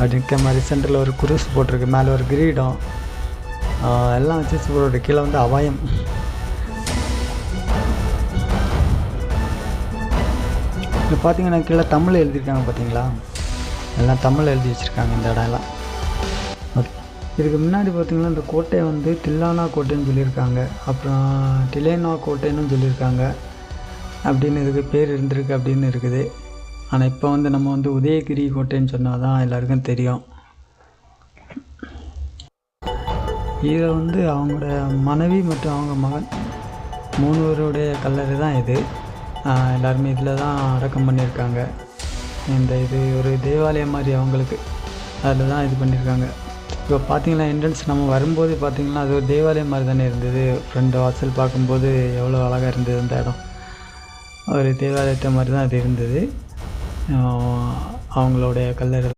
அப்படின்ற மாதிரி சென்டரில் ஒரு குருஸ் போட்டிருக்கு. மேலே ஒரு கிரீடம். எல்லாம் வச்சு சூப்பரோட கீழே வந்து அபாயம். இப்போ பார்த்தீங்கன்னா கீழே தமிழ் எழுதியிருக்காங்க பார்த்தீங்களா எல்லாம் தமிழ் எழுதி வச்சுருக்காங்க இந்த இடம் எல்லாம். ஓகே. இதுக்கு முன்னாடி பார்த்திங்கன்னா இந்த கோட்டை வந்து தில்லானா கோட்டைன்னு சொல்லியிருக்காங்க. அப்புறம் டிலேனா கோட்டைன்னு சொல்லியிருக்காங்க. அப்படின்னு இதுக்கு பேர் இருந்திருக்கு அப்படின்னு இருக்குது. ஆனால் இப்போ வந்து நம்ம வந்து உதயகிரி கோட்டைன்னு சொன்னால் தான் எல்லாருக்கும் தெரியும். இதில் வந்து அவங்களோட மனைவி மற்றும் அவங்க மகன் மூணுவருடைய கல்லறை தான் இது. எல்லாருமே இதில் தான் அடக்கம் பண்ணியிருக்காங்க இந்த இது ஒரு தேவாலயம் மாதிரி அவங்களுக்கு. அதில் தான் இது பண்ணியிருக்காங்க இப்போ பார்த்தீங்கன்னா என்ட்ரன்ஸ் நம்ம வரும்போது பார்த்திங்கன்னா அது ஒரு தேவாலயம் மாதிரி தானே இருந்தது. ஃப்ரெண்டு வாசல் பார்க்கும்போது எவ்வளோ அழகாக இருந்தது அந்த இடம். ஒரு தேவாலயத்தை மாதிரி தான் அது இருந்தது. அவங்களுடைய கல்லறை